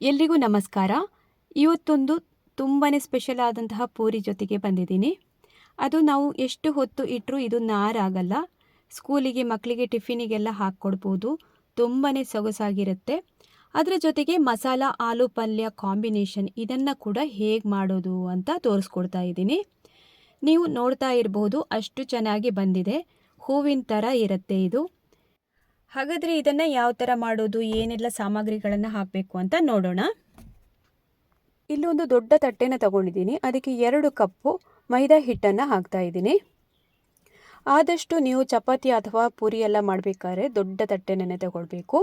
ಎಲ್ರಿಗೂ ನಮಸ್ಕಾರ. ಇವತ್ತೊಂದು ತುಂಬಾ ಸ್ಪೆಷಲ್ ಆದಂತಹ ಪೂರಿ ಜೊತೆಗೆ ಬಂದಿದ್ದೀನಿ. ಅದು ನಾವು ಎಷ್ಟು ಹೊತ್ತು ಇಟ್ಟರೂ ಇದು ನಾರಾಗಲ್ಲ. ಸ್ಕೂಲಿಗೆ ಮಕ್ಕಳಿಗೆ ಟಿಫಿನಿಗೆಲ್ಲ ಹಾಕ್ಕೊಡ್ಬೋದು. ತುಂಬಾ ಸೊಗಸಾಗಿರುತ್ತೆ. ಅದರ ಜೊತೆಗೆ ಮಸಾಲ, ಆಲೂ ಪಲ್ಯ ಕಾಂಬಿನೇಷನ್ ಇದನ್ನು ಕೂಡ ಹೇಗೆ ಮಾಡೋದು ಅಂತ ತೋರಿಸ್ಕೊಡ್ತಾ ಇದ್ದೀನಿ. ನೀವು ನೋಡ್ತಾ ಇರಬಹುದು ಅಷ್ಟು ಚೆನ್ನಾಗಿ ಬಂದಿದೆ. ಹೂವಿನ ಥರ ಇರುತ್ತೆ ಇದು. ಹಾಗಾದರೆ ಇದನ್ನು ಯಾವ ಥರ ಮಾಡೋದು, ಏನೆಲ್ಲ ಸಾಮಗ್ರಿಗಳನ್ನು ಹಾಕಬೇಕು ಅಂತ ನೋಡೋಣ. ಇಲ್ಲೊಂದು ದೊಡ್ಡ ತಟ್ಟೆನ ತಗೊಂಡಿದ್ದೀನಿ. ಅದಕ್ಕೆ ಎರಡು ಕಪ್ಪು ಮೈದಾ ಹಿಟ್ಟನ್ನು ಹಾಕ್ತಾ ಇದ್ದೀನಿ. ಆದಷ್ಟು ನೀವು ಚಪಾತಿ ಅಥವಾ ಪೂರಿ ಎಲ್ಲ ಮಾಡಬೇಕಾದ್ರೆ ದೊಡ್ಡ ತಟ್ಟೆನೇ ತಗೊಳ್ಬೇಕು.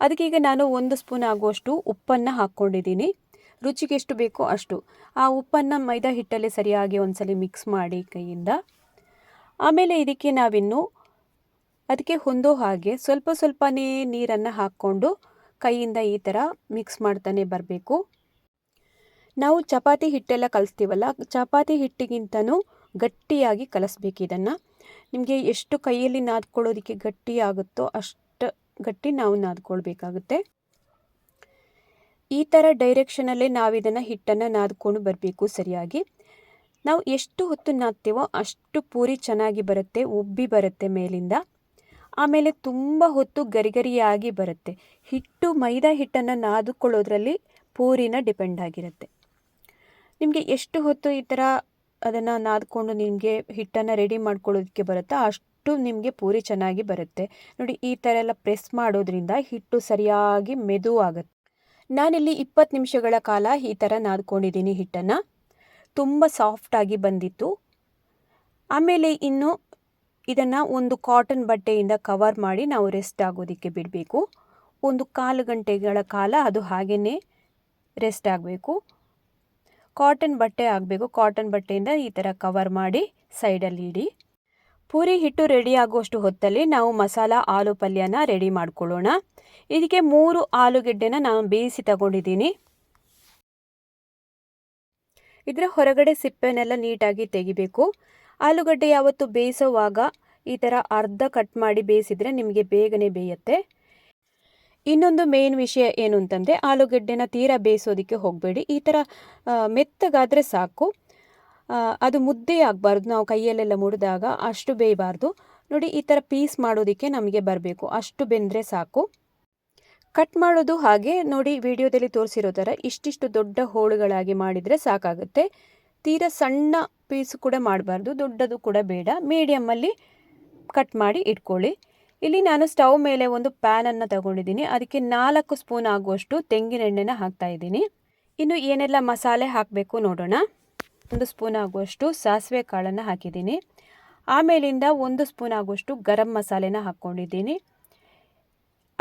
ಅದಕ್ಕೆ ಈಗ ನಾನು ಒಂದು ಸ್ಪೂನ್ ಆಗುವಷ್ಟು ಉಪ್ಪನ್ನು ಹಾಕ್ಕೊಂಡಿದ್ದೀನಿ. ರುಚಿಗೆ ಎಷ್ಟು ಬೇಕೋ ಅಷ್ಟು. ಆ ಉಪ್ಪನ್ನು ಮೈದಾ ಹಿಟ್ಟಲ್ಲಿ ಸರಿಯಾಗಿ ಒಂದ್ಸಲಿ ಮಿಕ್ಸ್ ಮಾಡಿ ಕೈಯಿಂದ. ಆಮೇಲೆ ಇದಕ್ಕೆ ನಾವಿನ್ನು ಅದಕ್ಕೆ ಹೊಂದೋ ಹಾಗೆ ಸ್ವಲ್ಪ ಸ್ವಲ್ಪನೇ ನೀರನ್ನು ಹಾಕ್ಕೊಂಡು ಕೈಯಿಂದ ಈ ಥರ ಮಿಕ್ಸ್ ಮಾಡ್ತಾನೆ ಬರಬೇಕು. ನಾವು ಚಪಾತಿ ಹಿಟ್ಟೆಲ್ಲ ಕಲಿಸ್ತೀವಲ್ಲ, ಚಪಾತಿ ಹಿಟ್ಟಿಗಿಂತನೂ ಗಟ್ಟಿಯಾಗಿ ಕಲಿಸ್ಬೇಕು ಇದನ್ನು. ನಿಮಗೆ ಎಷ್ಟು ಕೈಯಲ್ಲಿ ನಾದ್ಕೊಳ್ಳೋದಕ್ಕೆ ಗಟ್ಟಿ ಆಗುತ್ತೋ ಅಷ್ಟು ಗಟ್ಟಿ ನಾವು ನಾದ್ಕೊಳ್ಬೇಕಾಗುತ್ತೆ. ಈ ಥರ ಡೈರೆಕ್ಷನಲ್ಲೇ ನಾವಿದನ್ನು ಹಿಟ್ಟನ್ನು ನಾದ್ಕೊಂಡು ಬರಬೇಕು ಸರಿಯಾಗಿ. ನಾವು ಎಷ್ಟು ಹೊತ್ತು ನಾದ್ತೀವೋ ಅಷ್ಟು ಪೂರಿ ಚೆನ್ನಾಗಿ ಬರುತ್ತೆ, ಉಬ್ಬಿ ಬರುತ್ತೆ ಮೇಲಿಂದ. ಆಮೇಲೆ ತುಂಬ ಹೊತ್ತು ಗರಿಗರಿಯಾಗಿ ಬರುತ್ತೆ. ಹಿಟ್ಟು, ಮೈದಾ ಹಿಟ್ಟನ್ನು ನಾದುಕೊಳ್ಳೋದ್ರಲ್ಲಿ ಪೂರಿನ ಡಿಪೆಂಡ್ ಆಗಿರುತ್ತೆ. ನಿಮಗೆ ಎಷ್ಟು ಹೊತ್ತು ಈ ಥರ ಅದನ್ನು ನಾದ್ಕೊಂಡು ನಿಮಗೆ ಹಿಟ್ಟನ್ನು ರೆಡಿ ಮಾಡ್ಕೊಳ್ಳೋದಕ್ಕೆ ಬರುತ್ತೋ ಅಷ್ಟು ನಿಮಗೆ ಪೂರಿ ಚೆನ್ನಾಗಿ ಬರುತ್ತೆ. ನೋಡಿ, ಈ ಥರ ಎಲ್ಲ ಪ್ರೆಸ್ ಮಾಡೋದ್ರಿಂದ ಹಿಟ್ಟು ಸರಿಯಾಗಿ ಮೆದು ಆಗುತ್ತೆ. ನಾನಿಲ್ಲಿ ಇಪ್ಪತ್ತು ನಿಮಿಷಗಳ ಕಾಲ ಈ ಥರ ನಾದ್ಕೊಂಡಿದ್ದೀನಿ ಹಿಟ್ಟನ್ನು. ತುಂಬ ಸಾಫ್ಟಾಗಿ ಬಂದಿತ್ತು. ಆಮೇಲೆ ಇನ್ನು ಇದನ್ನು ಒಂದು ಕಾಟನ್ ಬಟ್ಟೆಯಿಂದ ಕವರ್ ಮಾಡಿ ನಾವು ರೆಸ್ಟ್ ಆಗೋದಕ್ಕೆ ಬಿಡಬೇಕು. ಒಂದು ಕಾಲು ಗಂಟೆಗಳ ಕಾಲ ಅದು ಹಾಗೆಯೇ ರೆಸ್ಟ್ ಆಗಬೇಕು. ಕಾಟನ್ ಬಟ್ಟೆ ಆಗಬೇಕು. ಕಾಟನ್ ಬಟ್ಟೆಯಿಂದ ಈ ಥರ ಕವರ್ ಮಾಡಿ ಸೈಡಲ್ಲಿ ಇಡಿ. ಪೂರಿ ಹಿಟ್ಟು ರೆಡಿ ಆಗುವಷ್ಟು ಹೊತ್ತಲ್ಲಿ ನಾವು ಮಸಾಲ, ಆಲೂ ಪಲ್ಯನ ರೆಡಿ ಮಾಡ್ಕೊಳ್ಳೋಣ. ಇದಕ್ಕೆ ಮೂರು ಆಲೂಗೆಡ್ಡೆನ ನಾನು ಬೇಯಿಸಿ ತಗೊಂಡಿದ್ದೀನಿ. ಇದರ ಹೊರಗಡೆ ಸಿಪ್ಪೆನೆಲ್ಲ ನೀಟಾಗಿ ತೆಗಿಬೇಕು. ಆಲೂಗಡ್ಡೆ ಯಾವತ್ತು ಬೇಯಿಸೋವಾಗ ಈ ಥರ ಅರ್ಧ ಕಟ್ ಮಾಡಿ ಬೇಯಿಸಿದರೆ ನಿಮಗೆ ಬೇಗನೆ ಬೇಯುತ್ತೆ. ಇನ್ನೊಂದು ಮೇನ್ ವಿಷಯ ಏನು ಅಂತಂದರೆ ಆಲೂಗಡ್ಡೆನ ತೀರಾ ಬೇಯಿಸೋದಕ್ಕೆ ಹೋಗಬೇಡಿ. ಈ ಥರ ಮೆತ್ತಗಾದರೆ ಸಾಕು. ಅದು ಮುದ್ದೆ ಆಗಬಾರ್ದು. ನಾವು ಕೈಯಲ್ಲೆಲ್ಲ ಮುಡಿದಾಗ ಅಷ್ಟು ಬೇಯಬಾರ್ದು. ನೋಡಿ, ಈ ಥರ ಪೀಸ್ ಮಾಡೋದಕ್ಕೆ ನಮಗೆ ಬರಬೇಕು. ಅಷ್ಟು ಬೆಂದರೆ ಸಾಕು. ಕಟ್ ಮಾಡೋದು ಹಾಗೆ, ನೋಡಿ, ವಿಡಿಯೋದಲ್ಲಿ ತೋರಿಸಿರೋ ಥರ ಇಷ್ಟಿಷ್ಟು ದೊಡ್ಡ ಹೋಳುಗಳಾಗಿ ಮಾಡಿದರೆ ಸಾಕಾಗುತ್ತೆ. ತೀರಾ ಸಣ್ಣ ಪೀಸ್ ಕೂಡ ಮಾಡಬಾರ್ದು. ದೊಡ್ಡದು ಕೂಡ ಬೇಡ. ಮೀಡಿಯಮ್ಮಲ್ಲಿ ಕಟ್ ಮಾಡಿ ಇಟ್ಕೊಳ್ಳಿ. ಇಲ್ಲಿ ನಾನು ಸ್ಟವ್ ಮೇಲೆ ಒಂದು ಪ್ಯಾನನ್ನು ತಗೊಂಡಿದ್ದೀನಿ. ಅದಕ್ಕೆ ನಾಲ್ಕು ಸ್ಪೂನ್ ಆಗುವಷ್ಟು ತೆಂಗಿನೆಣ್ಣೆನ ಹಾಕ್ತಾ ಇದ್ದೀನಿ. ಇನ್ನು ಏನೆಲ್ಲ ಮಸಾಲೆ ಹಾಕಬೇಕು ನೋಡೋಣ. ಒಂದು ಸ್ಪೂನ್ ಆಗುವಷ್ಟು ಸಾಸಿವೆ ಕಾಳನ್ನು ಹಾಕಿದ್ದೀನಿ. ಆಮೇಲಿಂದ ಒಂದು ಸ್ಪೂನ್ ಆಗುವಷ್ಟು ಗರಂ ಮಸಾಲೆನ ಹಾಕ್ಕೊಂಡಿದ್ದೀನಿ.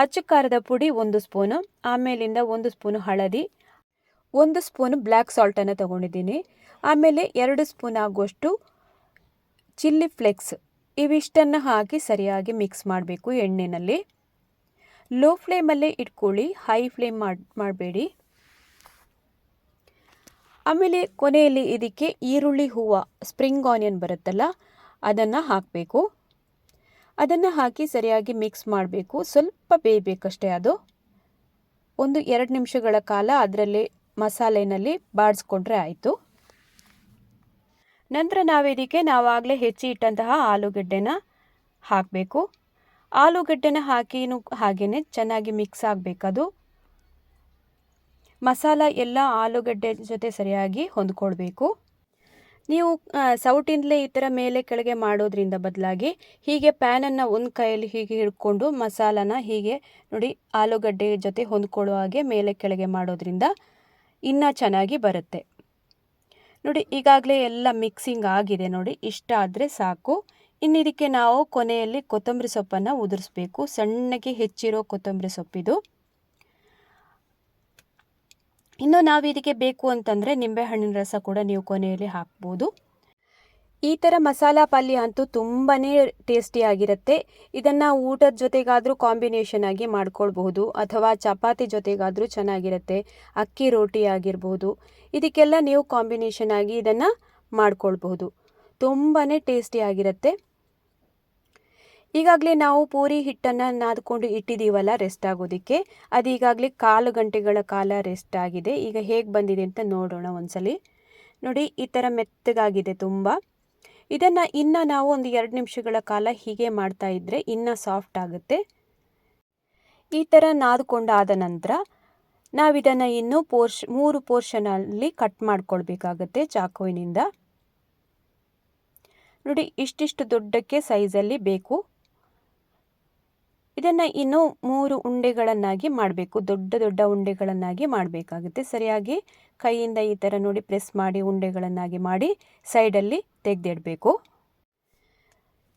ಅಚ್ಚು ಖಾರದ ಪುಡಿ ಒಂದು ಸ್ಪೂನು, ಆಮೇಲಿಂದ ಒಂದು ಸ್ಪೂನು ಹಳದಿ, ಒಂದು ಸ್ಪೂನು ಬ್ಲ್ಯಾಕ್ ಸಾಲ್ಟನ್ನು ತಗೊಂಡಿದ್ದೀನಿ. ಆಮೇಲೆ ಎರಡು ಸ್ಪೂನ್ ಆಗುವಷ್ಟು ಚಿಲ್ಲಿ ಫ್ಲೆಕ್ಸ್ ಇವಿಷ್ಟನ್ನು ಹಾಕಿ ಸರಿಯಾಗಿ ಮಿಕ್ಸ್ ಮಾಡಬೇಕು ಎಣ್ಣೆಯಲ್ಲಿ ಲೋ ಫ್ಲೇಮಲ್ಲೇ ಇಟ್ಕೊಳ್ಳಿ ಹೈ ಫ್ಲೇಮ್ ಮಾಡಿ, ಮಾಡಬೇಡಿ. ಆಮೇಲೆ ಕೊನೆಯಲ್ಲಿ ಇದಕ್ಕೆ ಈರುಳ್ಳಿ ಹೂವು ಸ್ಪ್ರಿಂಗ್ ಆನಿಯನ್ ಬರುತ್ತಲ್ಲ, ಅದನ್ನು ಹಾಕಬೇಕು. ಅದನ್ನು ಹಾಕಿ ಸರಿಯಾಗಿ ಮಿಕ್ಸ್ ಮಾಡಬೇಕು. ಸ್ವಲ್ಪ ಬೇಯಬೇಕಷ್ಟೇ ಅದು. ಒಂದು ಎರಡು ನಿಮಿಷಗಳ ಕಾಲ ಅದರಲ್ಲಿ ಮಸಾಲೆನಲ್ಲಿ ಬಾಡಿಸ್ಕೊಂಡ್ರೆ ಆಯಿತು. ನಂತರ ನಾವು ಇದಕ್ಕೆ ನಾವಾಗಲೇ ಹೆಚ್ಚಿ ಇಟ್ಟಂತಹ ಆಲೂಗಡ್ಡೆನ ಹಾಕಬೇಕು. ಆಲೂಗಡ್ಡೆನ ಹಾಕಿನೂ ಹಾಗೆಯೇ ಚೆನ್ನಾಗಿ ಮಿಕ್ಸ್ ಆಗಬೇಕದು ಮಸಾಲ ಎಲ್ಲ ಆಲೂಗಡ್ಡೆ ಜೊತೆ ಸರಿಯಾಗಿ ಹೊಂದ್ಕೊಳ್ಬೇಕು. ನೀವು ಸೌಟಿಂದಲೇ ಈ ಥರ ಮೇಲೆ ಕೆಳಗೆ ಮಾಡೋದ್ರಿಂದ ಬದಲಾಗಿ ಹೀಗೆ ಪ್ಯಾನನ್ನು ಒಂದು ಕೈಯಲ್ಲಿ ಹೀಗೆ ಹಿಡ್ಕೊಂಡು ಮಸಾಲನ ಹೀಗೆ ನೋಡಿ ಆಲೂಗಡ್ಡೆ ಜೊತೆ ಹೊಂದ್ಕೊಳ್ಳೋ ಹಾಗೆ ಮೇಲೆ ಕೆಳಗೆ ಮಾಡೋದ್ರಿಂದ ಇನ್ನೂ ಚೆನ್ನಾಗಿ ಬರುತ್ತೆ. ನೋಡಿ, ಈಗಾಗಲೇ ಎಲ್ಲ ಮಿಕ್ಸಿಂಗ್ ಆಗಿದೆ ನೋಡಿ. ಇಷ್ಟ ಆದರೆ ಸಾಕು. ಇನ್ನು ಇದಕ್ಕೆ ನಾವು ಕೊನೆಯಲ್ಲಿ ಕೊತ್ತಂಬರಿ ಸೊಪ್ಪನ್ನು ಉದುರಿಸ್ಬೇಕು. ಸಣ್ಣಗೆ ಹೆಚ್ಚಿರೋ ಕೊತ್ತಂಬರಿ ಸೊಪ್ಪಿದು. ಇನ್ನು ನಾವು ಇದಕ್ಕೆ ಬೇಕು ಅಂತಂದರೆ ನಿಂಬೆಹಣ್ಣಿನ ರಸ ಕೂಡ ನೀವು ಕೊನೆಯಲ್ಲಿ ಹಾಕ್ಬೋದು. ಈ ಥರ ಮಸಾಲ ಪಲ್ಯ ಅಂತೂ ತುಂಬಾ ಟೇಸ್ಟಿಯಾಗಿರುತ್ತೆ ಇದನ್ನು ಊಟದ ಜೊತೆಗಾದರೂ ಕಾಂಬಿನೇಷನ್ ಆಗಿ ಮಾಡ್ಕೊಳ್ಬಹುದು, ಅಥವಾ ಚಪಾತಿ ಜೊತೆಗಾದರೂ ಚೆನ್ನಾಗಿರುತ್ತೆ, ಅಕ್ಕಿ ರೋಟಿ ಆಗಿರ್ಬೋದು. ಇದಕ್ಕೆಲ್ಲ ನೀವು ಕಾಂಬಿನೇಷನ್ ಆಗಿ ಇದನ್ನು ಮಾಡ್ಕೊಳ್ಬಹುದು. ತುಂಬಾ ಟೇಸ್ಟಿಯಾಗಿರುತ್ತೆ ಈಗಾಗಲೇ ನಾವು ಪೂರಿ ಹಿಟ್ಟನ್ನು ನಾದ್ಕೊಂಡು ಇಟ್ಟಿದ್ದೀವಲ್ಲ ರೆಸ್ಟ್ ಆಗೋದಕ್ಕೆ. ಅದು ಈಗಾಗಲೇ ಕಾಲು ಗಂಟೆಗಳ ಕಾಲ ರೆಸ್ಟ್ ಆಗಿದೆ. ಈಗ ಹೇಗೆ ಬಂದಿದೆ ಅಂತ ನೋಡೋಣ ಒಂದ್ಸಲಿ. ನೋಡಿ, ಈ ಥರ ಮೆತ್ತಗಾಗಿದೆ ತುಂಬ. ಇದನ್ನು ಇನ್ನು ನಾವು ಒಂದು ಎರಡು ನಿಮಿಷಗಳ ಕಾಲ ಹೀಗೆ ಮಾಡ್ತಾ ಇದ್ದರೆ ಇನ್ನೂ ಸಾಫ್ಟ್ ಆಗುತ್ತೆ. ಈ ಥರ ನಾದ್ಕೊಂಡಾದ ನಂತರ ನಾವಿದನ್ನು ಇನ್ನೂ ಪೋರ್ಷ್, ಮೂರು ಪೋರ್ಷನಲ್ಲಿ ಕಟ್ ಮಾಡ್ಕೊಳ್ಬೇಕಾಗತ್ತೆ ಚಾಕುವಿನಿಂದ. ನೋಡಿ ಇಷ್ಟಿಷ್ಟು ದೊಡ್ಡಕ್ಕೆ ಸೈಜಲ್ಲಿ ಬೇಕು. ಇದನ್ನು ಇನ್ನು ಮೂರು ಉಂಡೆಗಳನ್ನಾಗಿ ಮಾಡಬೇಕು. ದೊಡ್ಡ ದೊಡ್ಡ ಉಂಡೆಗಳನ್ನಾಗಿ ಮಾಡಬೇಕಾಗುತ್ತೆ. ಸರಿಯಾಗಿ ಕೈಯಿಂದ ಈ ಥರ ನೋಡಿ ಪ್ರೆಸ್ ಮಾಡಿ ಉಂಡೆಗಳನ್ನಾಗಿ ಮಾಡಿ ಸೈಡಲ್ಲಿ ತೆಗೆದಿಡಬೇಕು.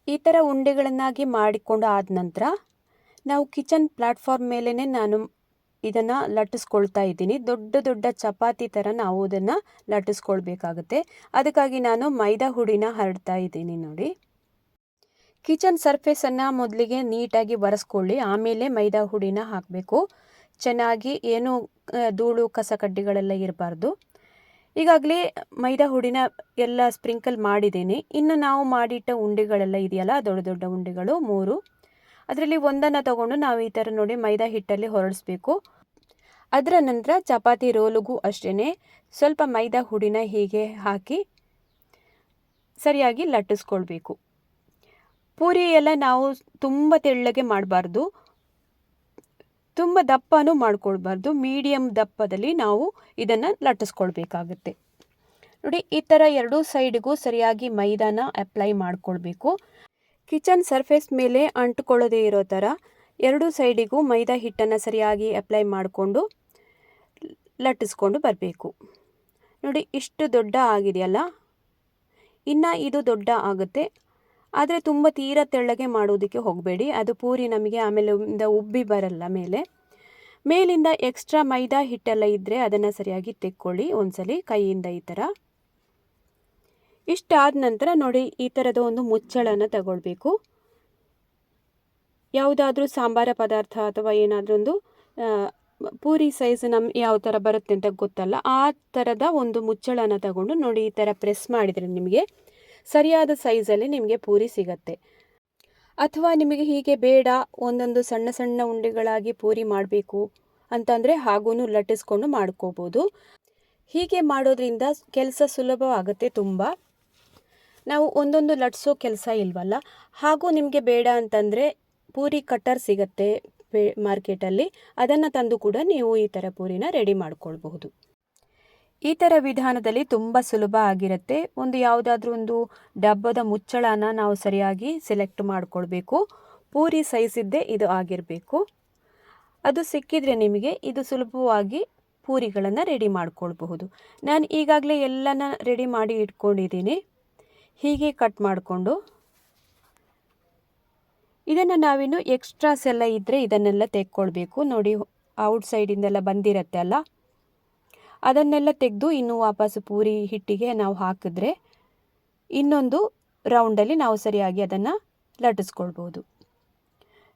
ಈ ಥರ ಉಂಡೆಗಳನ್ನಾಗಿ ಮಾಡಿಕೊಂಡು ಆದ ನಂತರ ನಾವು ಕಿಚನ್ ಪ್ಲಾಟ್ಫಾರ್ಮ್ ಮೇಲೇ ನಾನು ಇದನ್ನು ಲಟ್ಟಿಸ್ಕೊಳ್ತಾ ಇದ್ದೀನಿ. ದೊಡ್ಡ ದೊಡ್ಡ ಚಪಾತಿ ಥರ ನಾವು ಅದನ್ನು ಲಟ್ಟಿಸ್ಕೊಳ್ಬೇಕಾಗುತ್ತೆ. ಅದಕ್ಕಾಗಿ ನಾನು ಮೈದಾ ಹುಡಿನ ಹರಡ್ತಾ ಇದ್ದೀನಿ ನೋಡಿ. ಕಿಚನ್ ಸರ್ಫೇಸನ್ನು ಮೊದಲಿಗೆ ನೀಟಾಗಿ ಒರೆಸ್ಕೊಳ್ಳಿ ಆಮೇಲೆ ಮೈದಾ ಹುಡಿನ ಹಾಕಬೇಕು. ಚೆನ್ನಾಗಿ ಏನು ಧೂಳು, ಕಸ ಕಡ್ಡಿಗಳೆಲ್ಲ ಇರಬಾರ್ದು. ಈಗಾಗಲೇ ಮೈದಾ ಹುಡಿನ ಎಲ್ಲ ಸ್ಪ್ರಿಂಕಲ್ ಮಾಡಿದ್ದೀನಿ. ಇನ್ನು ನಾವು ಮಾಡಿಟ್ಟ ಉಂಡೆಗಳೆಲ್ಲ ಇದೆಯಲ್ಲ, ದೊಡ್ಡ ದೊಡ್ಡ ಉಂಡೆಗಳು, ಮೂರು. ಅದರಲ್ಲಿ ಒಂದನ್ನು ತಗೊಂಡು ನಾವು ಈ ಥರ ನೋಡಿ ಮೈದಾ ಹಿಟ್ಟಲ್ಲಿ ಹೊರಡಿಸ್ಬೇಕು. ಅದರ ನಂತರ ಚಪಾತಿ ರೋಲಿಗೂ ಅಷ್ಟೇ ಸ್ವಲ್ಪ ಮೈದಾ ಹುಡಿನ ಹೀಗೆ ಹಾಕಿ ಸರಿಯಾಗಿ ಲಟ್ಟಿಸ್ಕೊಳ್ಬೇಕು. ಪೂರಿ ಎಲ್ಲ ನಾವು ತುಂಬ ತೆಳ್ಳಗೆ ಮಾಡಬಾರ್ದು. ತುಂಬ ದಪ್ಪನೂ ಮಾಡ್ಕೊಳ್ಬಾರ್ದು. ಮೀಡಿಯಮ್ ದಪ್ಪದಲ್ಲಿ ನಾವು ಇದನ್ನು ಲಟ್ಟಿಸ್ಕೊಳ್ಬೇಕಾಗುತ್ತೆ. ನೋಡಿ, ಈ ಥರ ಎರಡೂ ಸೈಡ್ಗೂ ಸರಿಯಾಗಿ ಮೈದಾನ ಅಪ್ಲೈ ಮಾಡಿಕೊಳ್ಬೇಕು. ಕಿಚನ್ ಸರ್ಫೇಸ್ ಮೇಲೆ ಅಂಟ್ಕೊಳ್ಳೋದೇ ಇರೋ ಥರ ಎರಡು ಸೈಡಿಗೂ ಮೈದಾ ಹಿಟ್ಟನ್ನು ಸರಿಯಾಗಿ ಅಪ್ಲೈ ಮಾಡಿಕೊಂಡು ಲಟ್ಟಿಸ್ಕೊಂಡು ಬರಬೇಕು. ನೋಡಿ, ಇಷ್ಟು ದೊಡ್ಡ ಆಗಿದೆಯಲ್ಲ? ಇನ್ನು ಇದು ದೊಡ್ಡ ಆಗುತ್ತೆ. ಆದರೆ ತುಂಬ ತೀರ ತೆಳ್ಳಗೆ ಮಾಡೋದಕ್ಕೆ ಹೋಗಬೇಡಿ. ಅದು ಪೂರಿ ನಮಗೆ ಆಮೇಲೆ ಉಬ್ಬಿ ಬರಲ್ಲ ಮೇಲೆ. ಮೇಲಿಂದ ಎಕ್ಸ್ಟ್ರಾ ಮೈದಾ ಹಿಟ್ಟೆಲ್ಲ ಇದ್ದರೆ ಅದನ್ನು ಸರಿಯಾಗಿ ತೆಕ್ಕೊಳ್ಳಿ ಒಂದ್ಸಲಿ ಕೈಯಿಂದ ಈ ಥರ ಇಷ್ಟಾದ ನಂತರ ನೋಡಿ ಈ ಥರದ ಒಂದು ಮುಚ್ಚಳನ ತಗೊಳ್ಬೇಕು. ಯಾವುದಾದ್ರೂ ಸಾಂಬಾರ ಪದಾರ್ಥ ಅಥವಾ ಏನಾದರೂ ಒಂದು ಪೂರಿ ಸೈಜ್ ನಮ್ಮ ಯಾವ ಥರ ಬರುತ್ತೆ ಅಂತ ಗೊತ್ತಲ್ಲ, ಆ ಥರದ ಒಂದು ಮುಚ್ಚಳನ ತಗೊಂಡು ನೋಡಿ ಈ ಥರ ಪ್ರೆಸ್ ಮಾಡಿದರೆ ನಿಮಗೆ. ಸರಿಯಾದ ಸೈಜಲ್ಲಿ ನಿಮಗೆ ಪೂರಿ ಸಿಗತ್ತೆ. ಅಥವಾ ನಿಮಗೆ ಹೀಗೆ ಬೇಡ, ಒಂದೊಂದು ಸಣ್ಣ ಸಣ್ಣ ಉಂಡೆಗಳಾಗಿ ಪೂರಿ ಮಾಡಬೇಕು ಅಂತಂದರೆ ಹಾಗೂ ಲಟ್ಟಿಸ್ಕೊಂಡು ಮಾಡ್ಕೋಬೋದು. ಹೀಗೆ ಮಾಡೋದ್ರಿಂದ ಕೆಲಸ ಸುಲಭವಾಗುತ್ತೆ ತುಂಬ. ನಾವು ಒಂದೊಂದು ಲಟ್ಸೋ ಕೆಲಸ ಇಲ್ವಲ್ಲ, ಹಾಗೂ ನಿಮಗೆ ಬೇಡ ಅಂತಂದರೆ ಪೂರಿ ಕಟ್ಟರ್ ಸಿಗತ್ತೆ ಮಾರ್ಕೆಟಲ್ಲಿ, ಅದನ್ನು ತಂದು ಕೂಡ ನೀವು ಈ ಥರ ಪೂರಿನ ರೆಡಿ ಮಾಡ್ಕೊಳ್ಬಹುದು. ಈ ಥರ ವಿಧಾನದಲ್ಲಿ ತುಂಬ ಸುಲಭ ಆಗಿರುತ್ತೆ. ಒಂದು ಯಾವುದಾದ್ರೂ ಒಂದು ಡಬ್ಬದ ಮುಚ್ಚಳನ ನಾವು ಸರಿಯಾಗಿ ಸೆಲೆಕ್ಟ್ ಮಾಡಿಕೊಳ್ಬೇಕು. ಪೂರಿ ಸೈಜ್ ಇದ್ದೇ ಇದು ಆಗಿರಬೇಕು. ಅದು ಸಿಕ್ಕಿದರೆ ನಿಮಗೆ ಇದು ಸುಲಭವಾಗಿ ಪೂರಿಗಳನ್ನು ರೆಡಿ ಮಾಡ್ಕೊಳ್ಬಹುದು. ನಾನು ಈಗಾಗಲೇ ಎಲ್ಲನ ರೆಡಿ ಮಾಡಿ ಇಟ್ಕೊಂಡಿದ್ದೀನಿ. ಹೀಗೆ ಕಟ್ ಮಾಡಿಕೊಂಡು. ಇದನ್ನು ನಾವಿನ್ನು ಎಕ್ಸ್ಟ್ರಾಸ್ ಎಲ್ಲ ಇದ್ದರೆ ಇದನ್ನೆಲ್ಲ ತೆಕ್ಕೊಳ್ಬೇಕು. ನೋಡಿ ಔಟ್ಸೈಡಿಂದೆಲ್ಲ ಬಂದಿರತ್ತೆ ಅಲ್ಲ? ಅದನ್ನೆಲ್ಲ ತೆಗೆದು ಇನ್ನು ವಾಪಸ್ಸು ಪೂರಿ ಹಿಟ್ಟಿಗೆ ನಾವು ಹಾಕಿದ್ರೆ ಇನ್ನೊಂದು ರೌಂಡಲ್ಲಿ ನಾವು ಸರಿಯಾಗಿ ಅದನ್ನು ಲಟ್ಟಿಸ್ಕೊಳ್ಬೋದು.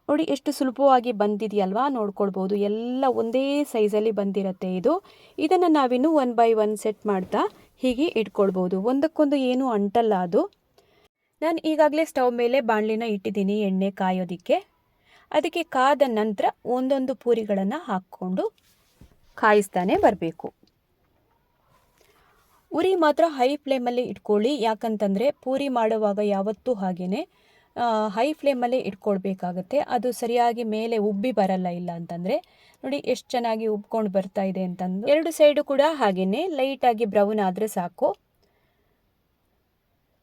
ನೋಡಿ, ಎಷ್ಟು ಸುಲಭವಾಗಿ ಬಂದಿದೆಯಲ್ವಾ? ನೋಡ್ಕೊಳ್ಬೋದು. ಎಲ್ಲ ಒಂದೇ ಸೈಜಲ್ಲಿ ಬಂದಿರತ್ತೆ ಇದು. ಇದನ್ನು ನಾವಿನ್ನು ಒನ್ ಬೈ ಒನ್ ಸೆಟ್ ಮಾಡ್ತಾ ಹೀಗೆ ಇಟ್ಕೊಳ್ಬೋದು. ಒಂದಕ್ಕೊಂದು ಏನೂ ಅಂಟಲ್ಲ ಅದು. ನಾನು ಈಗಾಗಲೇ ಸ್ಟವ್ ಮೇಲೆ ಬಾಣಲಿನ ಇಟ್ಟಿದ್ದೀನಿ ಎಣ್ಣೆ ಕಾಯೋದಕ್ಕೆ. ಅದಕ್ಕೆ ಕಾದ ನಂತರ ಒಂದೊಂದು ಪೂರಿಗಳನ್ನು ಹಾಕ್ಕೊಂಡು ಕಾಯಿಸ್ತಾನೆ ಬರಬೇಕು. ಉರಿ ಮಾತ್ರ ಹೈ ಫ್ಲೇಮಲ್ಲಿ ಇಟ್ಕೊಳ್ಳಿ. ಯಾಕಂತಂದರೆ ಪೂರಿ ಮಾಡುವಾಗ ಯಾವತ್ತೂ ಹಾಗೇ ಹೈ ಫ್ಲೇಮಲ್ಲೇ ಇಟ್ಕೊಳ್ಬೇಕಾಗತ್ತೆ. ಅದು ಸರಿಯಾಗಿ ಮೇಲೆ ಉಬ್ಬಿ ಬರಲ್ಲ ಇಲ್ಲ ಅಂತಂದರೆ, ನೋಡಿ ಎಷ್ಟು ಚೆನ್ನಾಗಿ ಉಬ್ಕೊಂಡು ಬರ್ತಾ ಇದೆ ಅಂತಂದು ಎರಡು ಸೈಡು ಕೂಡ ಹಾಗೆಯೇ ಲೈಟಾಗಿ ಬ್ರೌನ್ ಆದರೆ ಸಾಕು.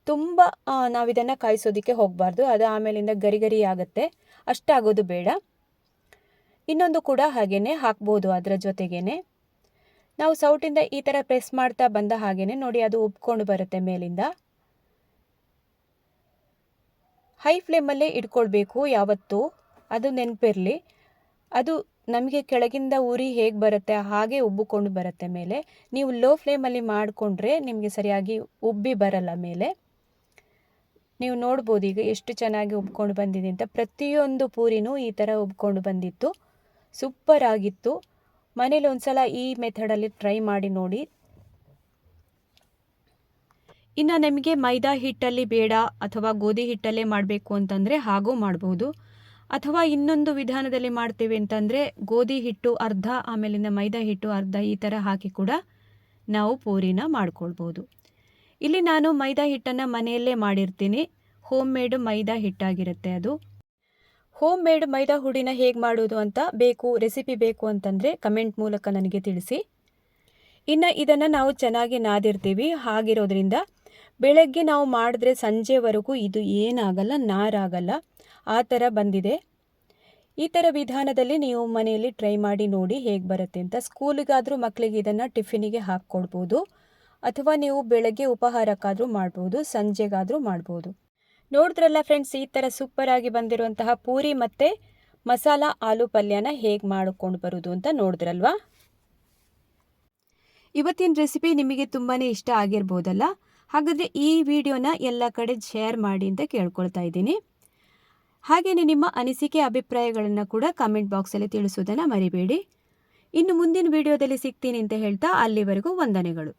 ತುಂಬ ನಾವಿದನ್ನು ಕಾಯಿಸೋದಕ್ಕೆ ಹೋಗಬಾರ್ದು. ಅದು ಆಮೇಲಿಂದ ಗರಿ ಗರಿ ಆಗುತ್ತೆ. ಅಷ್ಟಾಗೋದು ಬೇಡ. ಇನ್ನೊಂದು ಕೂಡ ಹಾಗೆಯೇ ಹಾಕ್ಬೋದು ಅದರ ಜೊತೆಗೇನೆ. ನಾವು ಸೌಟಿಂದ ಈ ಥರ ಪ್ರೆಸ್ ಮಾಡ್ತಾ ಬಂದ ಹಾಗೆಯೇ ನೋಡಿ ಅದು ಉಬ್ಕೊಂಡು ಬರುತ್ತೆ ಮೇಲಿಂದ. ಹೈ ಫ್ಲೇಮಲ್ಲೇ ಇಟ್ಕೊಳ್ಬೇಕು ಯಾವತ್ತೂ. ಅದು ನೆನಪಿರಲಿ. ಅದು ನಮಗೆ ಕೆಳಗಿಂದ ಉರಿ ಹೇಗೆ ಬರುತ್ತೆ ಹಾಗೆ ಉಬ್ಬಿಕೊಂಡು ಬರುತ್ತೆ ಮೇಲೆ. ನೀವು ಲೋ ಫ್ಲೇಮಲ್ಲಿ ಮಾಡಿಕೊಂಡ್ರೆ ನಿಮಗೆ ಸರಿಯಾಗಿ ಉಬ್ಬಿ ಬರಲ್ಲ ಮೇಲೆ. ನೀವು ನೋಡ್ಬೋದು ಈಗ ಎಷ್ಟು ಚೆನ್ನಾಗಿ ಉಬ್ಕೊಂಡು ಬಂದಿದೆ ಅಂತ. ಪ್ರತಿಯೊಂದು ಪೂರಿನೂ ಈ ಥರ ಉಬ್ಕೊಂಡು ಬಂದಿತ್ತು. ಸೂಪರ್ ಆಗಿತ್ತು. ಮನೇಲಿ ಒಂದು ಸಲ ಈ ಮೆಥಡಲ್ಲಿ ಟ್ರೈ ಮಾಡಿ ನೋಡಿ. ಇನ್ನು ನಿಮಗೆ ಮೈದಾ ಹಿಟ್ಟಲ್ಲಿ ಬೇಡ ಅಥವಾ ಗೋಧಿ ಹಿಟ್ಟಲ್ಲೇ ಮಾಡಬೇಕು ಅಂತಂದರೆ ಹಾಗೂ ಮಾಡ್ಬೋದು. ಅಥವಾ ಇನ್ನೊಂದು ವಿಧಾನದಲ್ಲಿ ಮಾಡ್ತೀವಿ ಅಂತಂದರೆ ಗೋಧಿ ಹಿಟ್ಟು ಅರ್ಧ, ಆಮೇಲಿಂದ ಮೈದಾ ಹಿಟ್ಟು ಅರ್ಧ ಈ ಥರ ಹಾಕಿ ಕೂಡ ನಾವು ಪೂರಿನ ಮಾಡ್ಕೊಳ್ಬೋದು. ಇಲ್ಲಿ ನಾನು ಮೈದಾ ಹಿಟ್ಟನ್ನು ಮನೆಯಲ್ಲೇ ಮಾಡಿರ್ತೀನಿ. ಹೋಮ್ ಮೇಡ್ ಮೈದಾ ಹಿಟ್ಟಾಗಿರುತ್ತೆ ಅದು. ಹೋಮ್ ಮೇಡ್ ಮೈದಾ ಹುಡಿನ ಹೇಗೆ ಮಾಡೋದು ಅಂತ ಬೇಕು ರೆಸಿಪಿ ಬೇಕು ಅಂತಂದರೆ ಕಮೆಂಟ್ ಮೂಲಕ ನನಗೆ ತಿಳಿಸಿ. ಇನ್ನು ಇದನ್ನು ನಾವು ಚೆನ್ನಾಗಿ ನಾದಿರ್ತೀವಿ, ಹಾಗಿರೋದ್ರಿಂದ ಬೆಳಗ್ಗೆ ನಾವು ಮಾಡಿದ್ರೆ ಸಂಜೆವರೆಗೂ ಇದು ಏನಾಗಲ್ಲ, ನಾರಾಗಲ್ಲ, ಆ ಥರ ಬಂದಿದೆ. ಈ ಥರ ವಿಧಾನದಲ್ಲಿ ನೀವು ಮನೆಯಲ್ಲಿ ಟ್ರೈ ಮಾಡಿ ನೋಡಿ ಹೇಗೆ ಬರುತ್ತೆ ಅಂತ. ಸ್ಕೂಲಿಗಾದರೂ ಮಕ್ಕಳಿಗೆ ಇದನ್ನು ಟಿಫಿನಿಗೆ ಹಾಕ್ಕೊಡ್ಬೋದು, ಅಥವಾ ನೀವು ಬೆಳಗ್ಗೆ ಉಪಹಾರಕ್ಕಾದರೂ ಮಾಡ್ಬೋದು, ಸಂಜೆಗಾದರೂ ಮಾಡ್ಬೋದು. ನೋಡಿದ್ರಲ್ಲ ಫ್ರೆಂಡ್ಸ್ ಈ ಥರ ಸೂಪರಾಗಿ ಬಂದಿರುವಂತಹ ಪೂರಿ ಮತ್ತು ಮಸಾಲ ಆಲೂ ಪಲ್ಯನ ಹೇಗೆ ಮಾಡಿಕೊಂಡು ಬರೋದು ಅಂತ ನೋಡಿದ್ರಲ್ವಾ? ಇವತ್ತಿನ ರೆಸಿಪಿ ನಿಮಗೆ ತುಂಬಾ ಇಷ್ಟ ಆಗಿರ್ಬೋದಲ್ಲ? ಹಾಗಾದರೆ ಈ ವಿಡಿಯೋನ ಎಲ್ಲ ಕಡೆ ಶೇರ್ ಮಾಡಿ ಅಂತ ಕೇಳ್ಕೊಳ್ತಾ ಇದ್ದೀನಿ. ಹಾಗೆಯೇ ನಿಮ್ಮ ಅನಿಸಿಕೆ, ಅಭಿಪ್ರಾಯಗಳನ್ನು ಕೂಡ ಕಮೆಂಟ್ ಬಾಕ್ಸಲ್ಲಿ ತಿಳಿಸೋದನ್ನು ಮರಿಬೇಡಿ. ಇನ್ನು ಮುಂದಿನ ವಿಡಿಯೋದಲ್ಲಿ ಸಿಗ್ತೀನಿ ಅಂತ ಹೇಳ್ತಾ ಅಲ್ಲಿವರೆಗೂ ವಂದನೆಗಳು.